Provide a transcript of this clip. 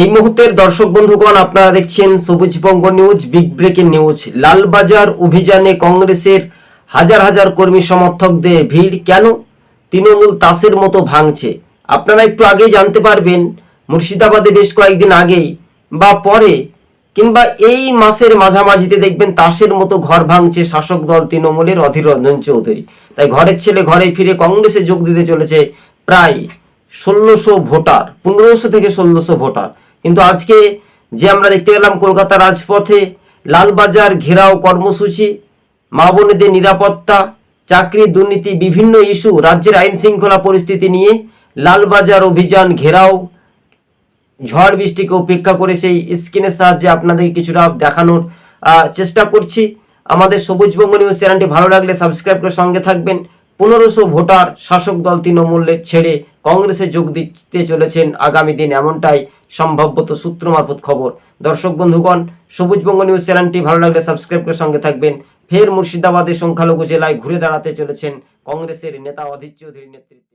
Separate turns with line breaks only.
এই মুহূর্তের দর্শক বন্ধুগণ, আপনারা দেখছেন Sabujbanga news, big breaking news. Lalbazar অভিযানে কংগ্রেসের হাজার হাজার কর্মী সমর্থকদের ভিড় কেন? তৃণমূল তাসের মতো ভাঙছে। আপনারা একটু আগেই জানতে পারবেন, মুর্শিদাবাদে বেশ কয়েকদিন আগেই বা পরে কিংবা এই মাসের মাঝামাঝিতে দেখবেন তাসের মতো ঘর ভাঙছে শাসক দল তৃণমূলের অধীর রঞ্জন চৌধুরী। তাই ঘরের ছেলে ঘরে ফিরে কংগ্রেসে যোগ দিতে চলেছে প্রায় ষোলোশো ভোটার, পনেরোশো থেকে ষোলোশো ভোটার। কিন্তু আজকে যে আমরা দেখতে গেলাম কলকাতা রাজপথে লালবাজার ঘেরাও কর্মসূচি, মা বোনেদের নিরাপত্তা, চাকরি, দুর্নীতি, বিভিন্ন ইস্যু, রাজ্যের আইন শৃঙ্খলা পরিস্থিতি নিয়ে লালবাজার অভিযান ঘেরাও, ঝড় বৃষ্টিকে উপেক্ষা করে সেই স্ক্রিনের সাহায্যে আপনাদের কিছুটা দেখানোর চেষ্টা করছি। আমাদের সবুজবঙ্গ নিউজ চ্যানেলটি ভালো লাগলে সাবস্ক্রাইব করে সঙ্গে থাকবেন। পনেরোশো ভোটার শাসক দল তৃণমূলের ছেড়ে কংগ্রেসে যোগ দিতে চলেছেন আগামী দিন এমনটাই সম্ভাব্যত সূত্র মারফত খবর। দর্শক বন্ধুগণ সবুজ সবুজবঙ্গ নিউজ চ্যানেলটি ভালো লাগলে সাবস্ক্রাইব করে সঙ্গে থাকবেন। ফের মুর্শিদাবাদের সংখ্যালঘু জেলায় ঘুরে দাঁড়াতে চলেছেন কংগ্রেসের নেতা অধীর চৌধুরীর নেতৃত্বে।